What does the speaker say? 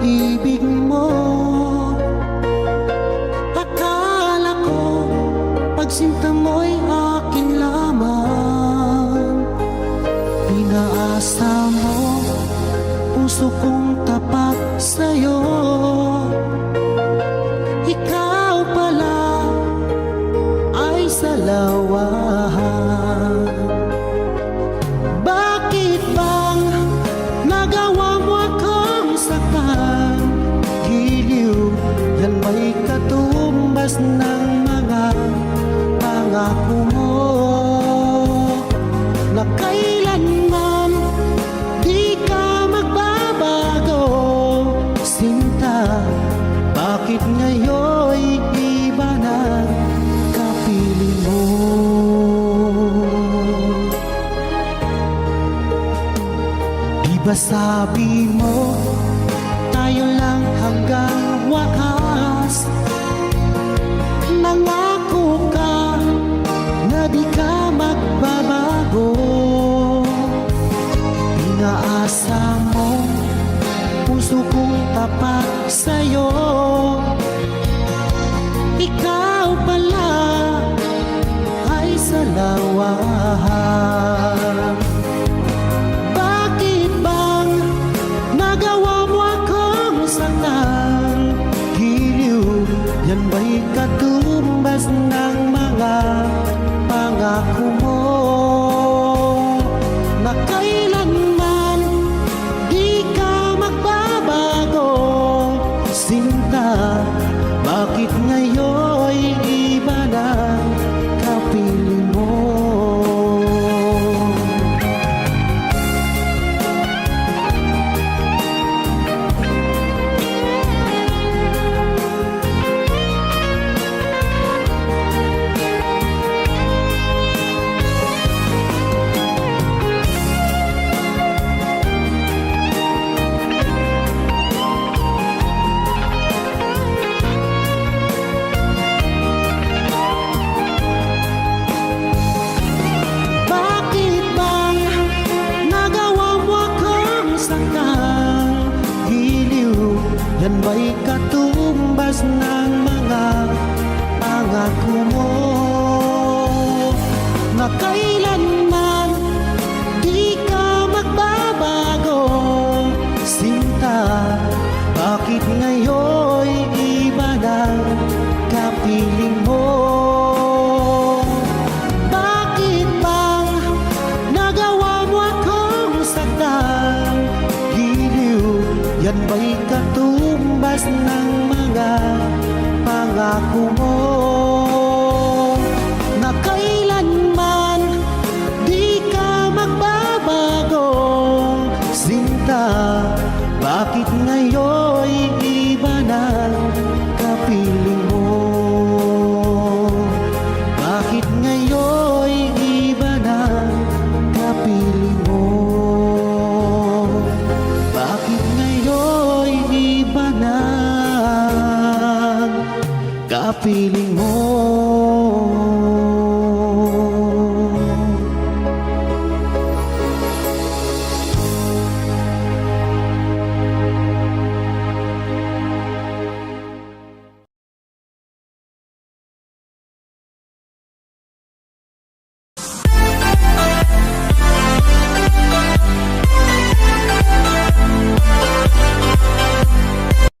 pag-ibig mo. Akala ko pagsinta mo'y akin lamang. Pinaasa mo puso kong tapat sa'yo. Ba sabi mo Tayo lang hanggang wakas. Nangako ka na di ka magbabago. Inaasa mo puso kong tapat sa'yo yan ba'y katumbas ng mga pangako mo? Na kailanman di ka magbabago Sinta, bakit ngayon'y yan ba'y katumbas ng yan ba'y katumbas ng mga pangako mo?